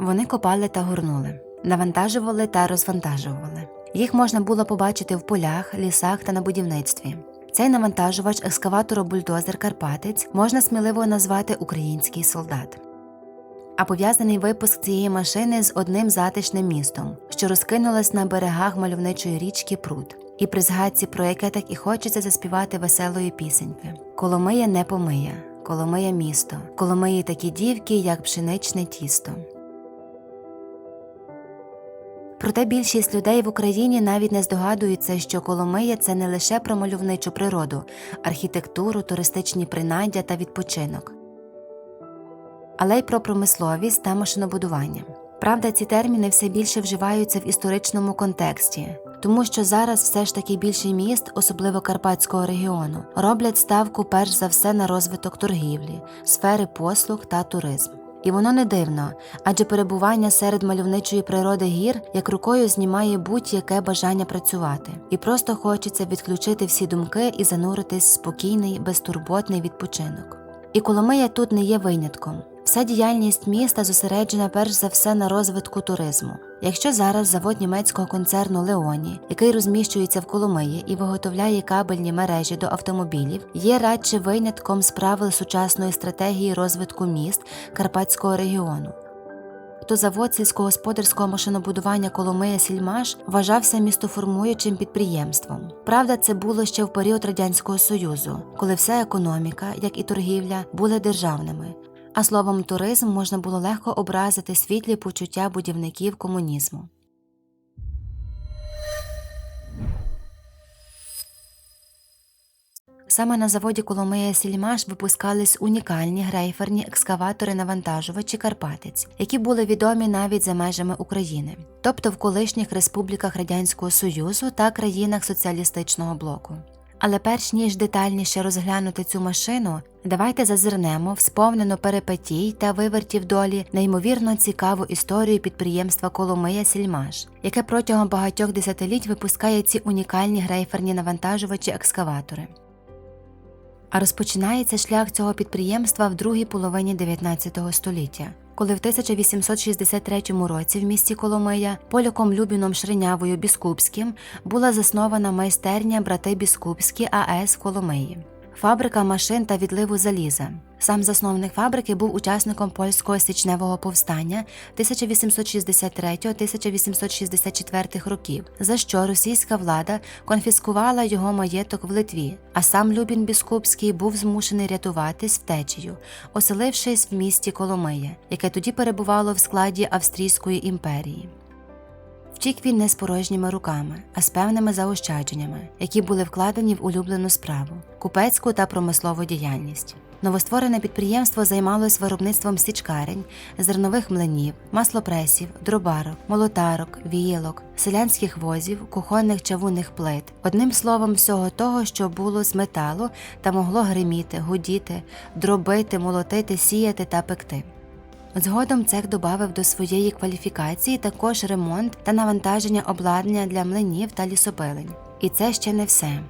Вони копали та горнули, навантажували та розвантажували. Їх можна було побачити в полях, лісах та на будівництві. Цей навантажувач екскаватора-бульдозер Карпатець можна сміливо назвати український солдат. А пов'язаний випуск цієї машини з одним затишним містом, що розкинулось на берегах мальовничої річки Пруд. І при згадці про яке так і хочеться заспівати веселої пісеньки. Коломия не помиє, Коломия місто, Коломиї такі дівки, як пшеничне тісто. Проте більшість людей в Україні навіть не здогадуються, що Коломия це не лише про мальовничу природу, архітектуру, туристичні принаддя та відпочинок, але й про промисловість та машинобудування. Правда, ці терміни все більше вживаються в історичному контексті, тому що зараз все ж таки більше міст, особливо Карпатського регіону, роблять ставку перш за все на розвиток торгівлі, сфери послуг та туризм. І воно не дивно, адже перебування серед мальовничої природи гір як рукою знімає будь-яке бажання працювати, і просто хочеться відключити всі думки і зануритись в спокійний, безтурботний відпочинок. І Коломия тут не є винятком. Вся діяльність міста зосереджена перш за все на розвитку туризму. Якщо зараз завод німецького концерну Леоні, який розміщується в Коломиї і виготовляє кабельні мережі до автомобілів, є радше винятком з правил сучасної стратегії розвитку міст Карпатського регіону. То завод сільськогосподарського машинобудування Коломия Сільмаш вважався містоформуючим підприємством. Правда, це було ще в період Радянського Союзу, коли вся економіка, як і торгівля, були державними. А словом туризм можна було легко образити світлі почуття будівників комунізму. Саме на заводі Коломия Сільмаш випускались унікальні грейферні екскаватори-навантажувачі Карпатець, які були відомі навіть за межами України, тобто в колишніх республіках Радянського Союзу та країнах соціалістичного блоку. Але перш ніж детальніше розглянути цю машину, давайте зазирнемо в сповнену перипетій та вивертів долі неймовірно цікаву історію підприємства Коломия Сільмаш, яке протягом багатьох десятиліть випускає ці унікальні грейферні навантажувачі екскаватори. А розпочинається шлях цього підприємства в другій половині 19 століття, коли в 1863 році в місті Коломия поляком Любіном Шринявою Біскупським була заснована майстерня брати Біскупські АЕС Коломиї. Фабрика машин та відливу заліза. Сам засновник фабрики був учасником польського січневого повстання 1863-1864 років, за що російська влада конфіскувала його маєток в Литві, а сам Любін Біскупський був змушений рятуватись втечею, оселившись в місті Коломия, яке тоді перебувало в складі Австрійської імперії. Втік він не з порожніми руками, а з певними заощадженнями, які були вкладені в улюблену справу купецьку та промислову діяльність. Новостворене підприємство займалось виробництвом січкарень, зернових млинів, маслопресів, дробарок, молотарок, віялок, селянських возів, кухонних чавунних плит, одним словом, всього того, що було з металу та могло гриміти, гудіти, дробити, молотити, сіяти та пекти. Згодом цех додав до своєї кваліфікації також ремонт та навантаження обладнання для млинів та лісопилень. І це ще не все.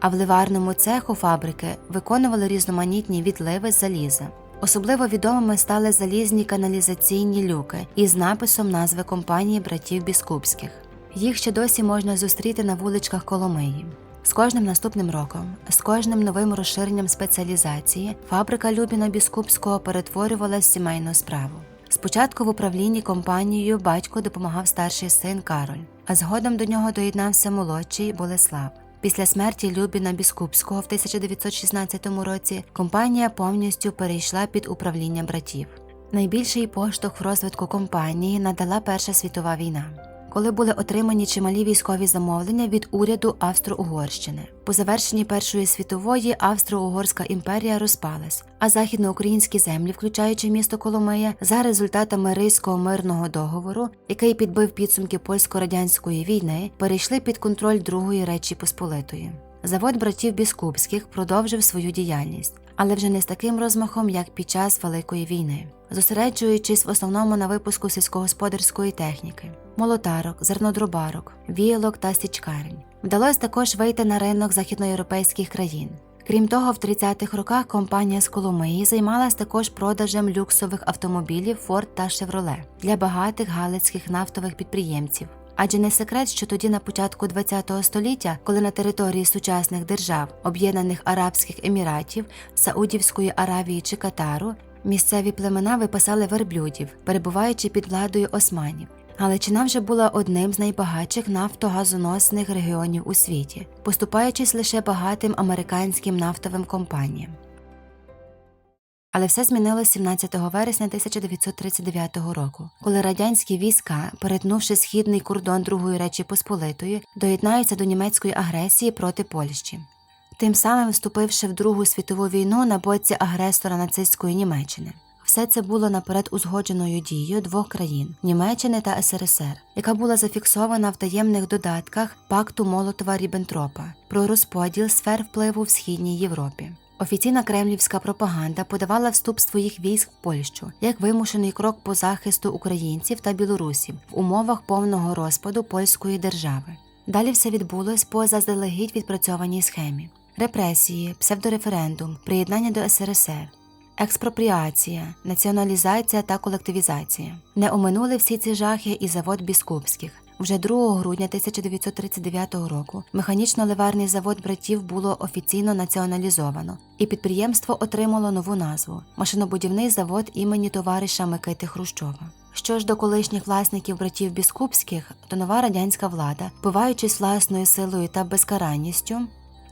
А в ливарному цеху фабрики виконували різноманітні відливи заліза. Особливо відомими стали залізні каналізаційні люки із написом назви компанії братів Біскупських. Їх ще досі можна зустріти на вуличках Коломиї. З кожним наступним роком, з кожним новим розширенням спеціалізації, фабрика Любіна Біскупського перетворювалась в сімейну справу. Спочатку в управлінні компанією батько допомагав старший син Кароль, а згодом до нього доєднався молодший Болеслав. Після смерті Любіна Біскупського в 1916 році компанія повністю перейшла під управління братів. Найбільший поштовх в розвитку компанії надала Перша світова війна коли були отримані чималі військові замовлення від уряду Австро-Угорщини. По завершенні Першої світової Австро-Угорська імперія розпалась, а західноукраїнські землі, включаючи місто Коломия, за результатами Ризького мирного договору, який підбив підсумки польсько-радянської війни, перейшли під контроль Другої Речі Посполитої. Завод братів Біскупських продовжив свою діяльність, але вже не з таким розмахом, як під час Великої війни, зосереджуючись в основному на випуску сільськогосподарської техніки, молотарок, зернодробарок, віялок та січкарень. Вдалося також вийти на ринок західноєвропейських країн. Крім того, в 30-х роках компанія з Коломиї займалась також продажем люксових автомобілів Ford та Chevrolet для багатих галицьких нафтових підприємців. Адже не секрет, що тоді на початку ХХ століття, коли на території сучасних держав, Об'єднаних Арабських Еміратів, Саудівської Аравії чи Катару, місцеві племена випасали верблюдів, перебуваючи під владою османів. Галичина вже була одним з найбагатших нафтогазоносних регіонів у світі, поступаючись лише багатим американським нафтовим компаніям. Але все змінилось 17 вересня 1939 року, коли радянські війська, перетнувши східний кордон Другої Речі Посполитої, доєднаються до німецької агресії проти Польщі, тим самим вступивши в Другу світову війну на боці агресора нацистської Німеччини. Все це було наперед узгодженою дією двох країн Німеччини та СРСР, яка була зафіксована в таємних додатках пакту Молотова Ріббентропа про розподіл сфер впливу в східній Європі. Офіційна кремлівська пропаганда подавала вступ своїх військ в Польщу як вимушений крок по захисту українців та білорусів в умовах повного розпаду польської держави. Далі все відбулось по заздалегідь відпрацьованій схемі: репресії, псевдореферендум, приєднання до СРСР. Експропріація, націоналізація та колективізація не оминули всі ці жахи і завод Біскупських. Вже 2 грудня 1939 року механічно-ливарний завод братів було офіційно націоналізовано, і підприємство отримало нову назву машинобудівний завод імені товариша Микити Хрущова. Що ж до колишніх власників братів Біскупських, то нова радянська влада, впиваючись власною силою та безкаранністю,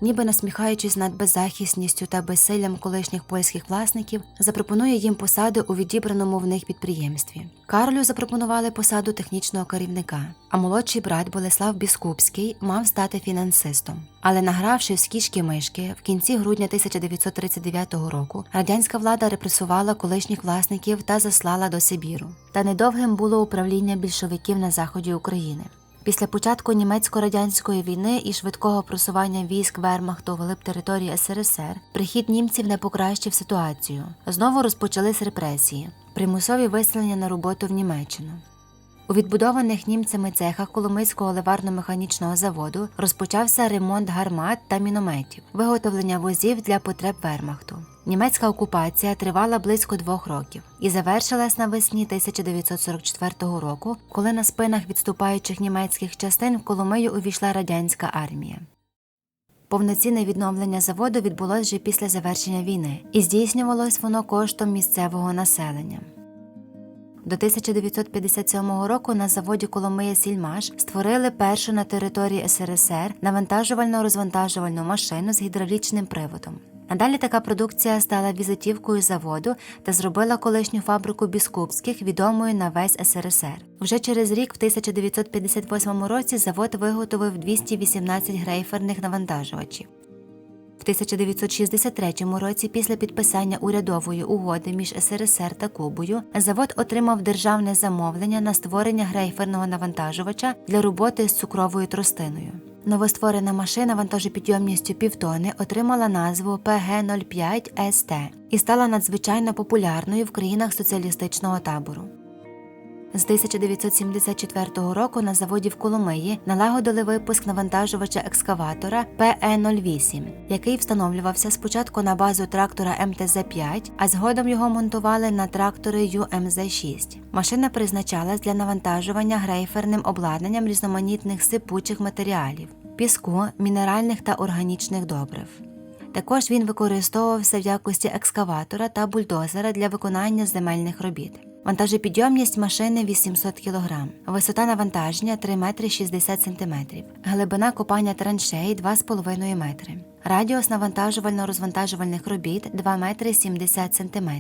ніби насміхаючись над беззахисністю та безсиллям колишніх польських власників, запропонує їм посади у відібраному в них підприємстві. Карлю запропонували посаду технічного керівника, а молодший брат Болеслав Біскупський мав стати фінансистом. Але награвшись в кішки мишки, в кінці грудня 1939 року радянська влада репресувала колишніх власників та заслала до Сибіру. Та недовгим було управління більшовиків на заході України. Після початку німецько-радянської війни і швидкого просування військ Вермахту вглиб території СРСР прихід німців не покращив ситуацію. Знову розпочались репресії, примусові виселення на роботу в Німеччину. У відбудованих німцями цехах Коломийського ливарно-механічного заводу розпочався ремонт гармат та мінометів, виготовлення возів для потреб Вермахту. Німецька окупація тривала близько двох років і завершилась навесні 1944 року, коли на спинах відступаючих німецьких частин в Коломию увійшла радянська армія. Повноцінне відновлення заводу відбулось вже після завершення війни, і здійснювалось воно коштом місцевого населення. До 1957 року на заводі Коломия Сільмаш створили першу на території СРСР навантажувально-розвантажувальну машину з гідравлічним приводом. Надалі така продукція стала візитівкою заводу та зробила колишню фабрику Біскупських відомою на весь СРСР. Вже через рік, в 1958 році, завод виготовив 218 грейферних навантажувачів. В 1963 році, після підписання урядової угоди між СРСР та Кубою, завод отримав державне замовлення на створення грейферного навантажувача для роботи з цукровою тростиною. Новостворена машина вантажопідйомністю півтони отримала назву ПГ-05СТ і стала надзвичайно популярною в країнах соціалістичного табору. З 1974 року на заводі в Коломиї налагодили випуск навантажувача екскаватора ПЕ-08, який встановлювався спочатку на базу трактора МТЗ-5, а згодом його монтували на трактори ЮМЗ-6. Машина призначалась для навантажування грейферним обладнанням різноманітних сипучих матеріалів, піску, мінеральних та органічних добрив. Також він використовувався в якості екскаватора та бульдозера для виконання земельних робіт. Вантажопідйомність машини 800 кг, висота навантаження 3 метри 60 см, глибина копання траншей 2,5 метри, радіус навантажувально-розвантажувальних робіт 2 метри 70 см.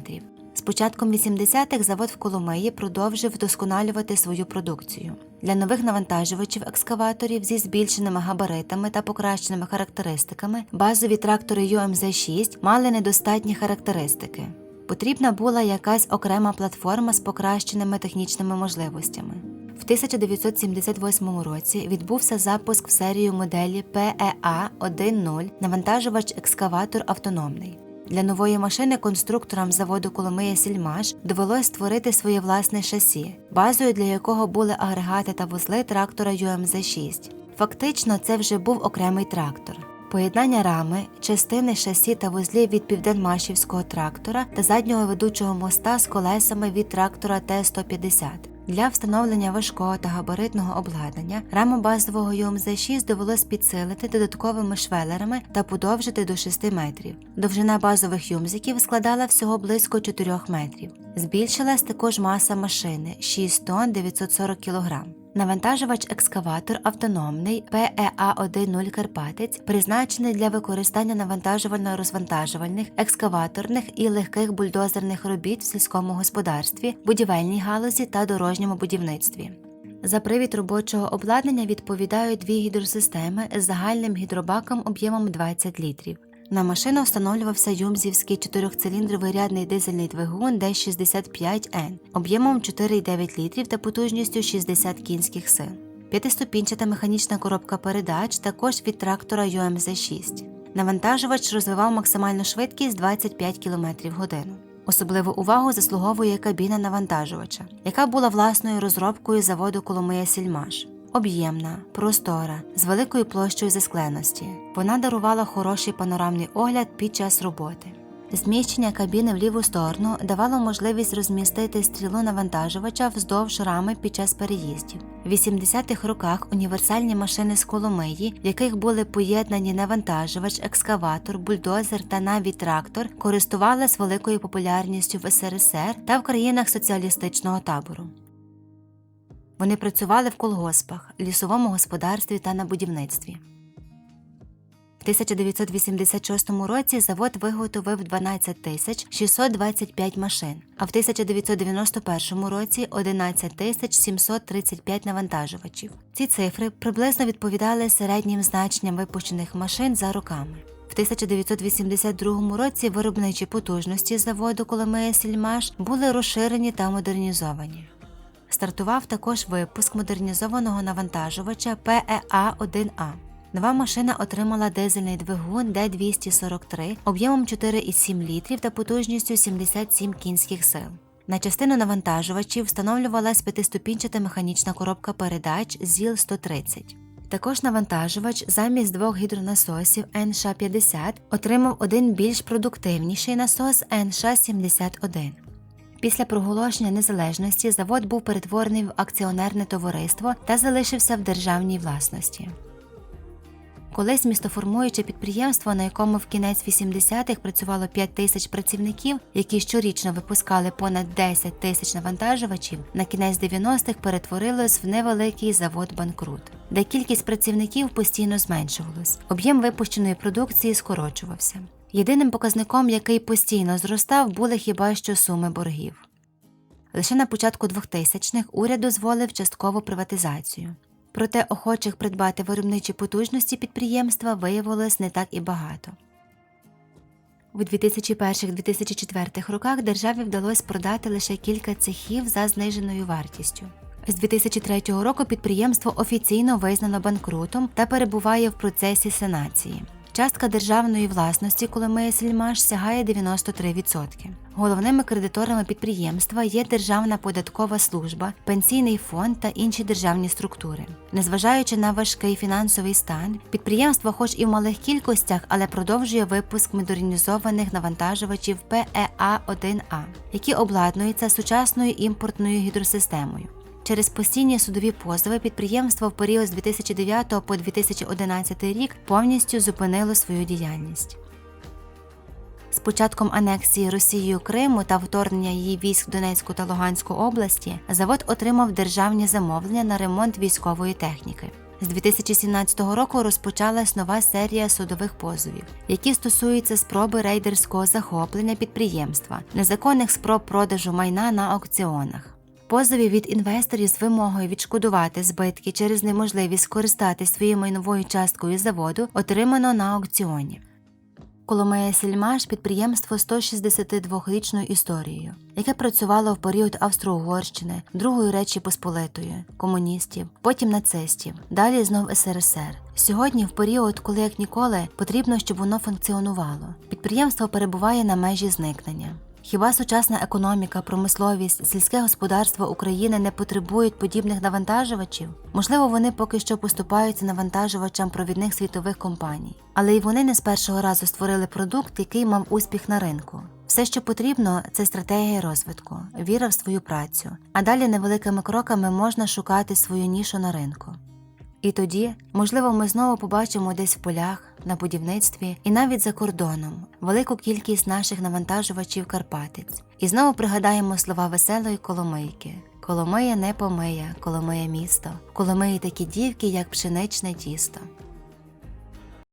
З початком 80-х завод в Коломиї продовжив вдосконалювати свою продукцію. Для нових навантажувачів екскаваторів зі збільшеними габаритами та покращеними характеристиками базові трактори UMZ-6 мали недостатні характеристики. Потрібна була якась окрема платформа з покращеними технічними можливостями. В 1978 році відбувся запуск в серію моделі PEA 1.0 навантажувач екскаватор автономний. Для нової машини конструкторам заводу Коломия Сільмаш довелось створити своє власне шасі, базою для якого були агрегати та вузли трактора UMZ-6. Фактично, це вже був окремий трактор. Поєднання рами, частини шасі та вузлів від південмашівського трактора та заднього ведучого моста з колесами від трактора Т-150. Для встановлення важкого та габаритного обладнання раму базового ЮМЗ-6 довелось підсилити додатковими швелерами та подовжити до 6 метрів. Довжина базових юмзиків складала всього близько 4 метрів. Збільшилась також маса машини 6 тонн 940 кг. Навантажувач-екскаватор автономний ПЕА-1.0 Карпатець призначений для використання навантажувально-розвантажувальних, екскаваторних і легких бульдозерних робіт в сільському господарстві, будівельній галузі та дорожньому будівництві. За привід робочого обладнання відповідають дві гідросистеми з загальним гідробаком об'ємом 20 літрів. На машину встановлювався юмзівський чотирьохциліндровий рядний дизельний двигун D65N об'ємом 4,9 літрів та потужністю 60 кінських сил. П'ятиступінчата механічна коробка передач також від трактора UMZ-6. Навантажувач розвивав максимальну швидкість 25 км в годину. Особливу увагу заслуговує кабіна навантажувача, яка була власною розробкою заводу Коломия Сільмаш. Об'ємна, простора, з великою площею заскленості. Вона дарувала хороший панорамний огляд під час роботи. Зміщення кабіни в ліву сторону давало можливість розмістити стрілу навантажувача вздовж рами під час переїздів. В 80-х роках універсальні машини з Коломиї, в яких були поєднані навантажувач, екскаватор, бульдозер та навіть трактор, користувались великою популярністю в СРСР та в країнах соціалістичного табору. Вони працювали в колгоспах, лісовому господарстві та на будівництві. В 1986 році завод виготовив 12 тисяч 625 машин, а в 1991 році 11 тисяч 735 навантажувачів. Ці цифри приблизно відповідали середнім значенням випущених машин за роками. В 1982 році виробничі потужності заводу Коломея Сільмаш були розширені та модернізовані. Стартував також випуск модернізованого навантажувача ПЕА-1А. Нова машина отримала дизельний двигун Д243 об'ємом 4,7 літрів та потужністю 77 кінських сил. На частину навантажувачів встановлювалась п'ятиступінчата механічна коробка передач ЗІЛ-130. Також навантажувач замість двох гідронасосів НШ-50 отримав один більш продуктивніший насос НШ-71. Після проголошення незалежності завод був перетворений в акціонерне товариство та залишився в державній власності. Колись містоформуюче підприємство, на якому в кінець 80-х працювало 5 тисяч працівників, які щорічно випускали понад 10 тисяч навантажувачів, на кінець 90-х перетворилось в невеликий завод банкрут, де кількість працівників постійно зменшувалась, об'єм випущеної продукції скорочувався. Єдиним показником, який постійно зростав, були хіба що суми боргів. Лише на початку 2000-х уряд дозволив часткову приватизацію. Проте охочих придбати виробничі потужності підприємства виявилось не так і багато. У 2001-2004 роках державі вдалося продати лише кілька цехів за зниженою вартістю. З 2003 року підприємство офіційно визнано банкрутом та перебуває в процесі санації. Частка державної власності Коломия Сільмаш сягає 93%. Головними кредиторами підприємства є Державна податкова служба, пенсійний фонд та інші державні структури. Незважаючи на важкий фінансовий стан, підприємство, хоч і в малих кількостях, але продовжує випуск модернізованих навантажувачів ПЕА-1А, які обладнуються сучасною імпортною гідросистемою. Через постійні судові позови підприємство в період з 2009 по 2011 рік повністю зупинило свою діяльність. З початком анексії Росією Криму та вторгнення її військ в Донецьку та Луганську області завод отримав державні замовлення на ремонт військової техніки. З 2017 року розпочалась нова серія судових позовів, які стосуються спроби рейдерського захоплення підприємства, незаконних спроб продажу майна на аукціонах. Позові від інвесторів з вимогою відшкодувати збитки через неможливість скористатись своєю майновою часткою заводу отримано на аукціоні. Коломея Сільмаш підприємство 162-річною історією, яке працювало в період Австро-Угорщини, Другої Речі Посполитої, комуністів, потім нацистів, далі знов СРСР. Сьогодні, в період, коли як ніколи потрібно, щоб воно функціонувало. Підприємство перебуває на межі зникнення. Хіба сучасна економіка, промисловість, сільське господарство України не потребують подібних навантажувачів? Можливо, вони поки що поступаються навантажувачам провідних світових компаній, але й вони не з першого разу створили продукт, який мав успіх на ринку. Все, що потрібно, це стратегія розвитку, віра в свою працю, а далі невеликими кроками можна шукати свою нішу на ринку. І тоді, можливо, ми знову побачимо десь в полях, на будівництві і навіть за кордоном велику кількість наших навантажувачів Карпатиць. І знову пригадаємо слова веселої Коломийки. Коломия не помия, Коломия місто, Коломиї такі дівки, як пшеничне тісто.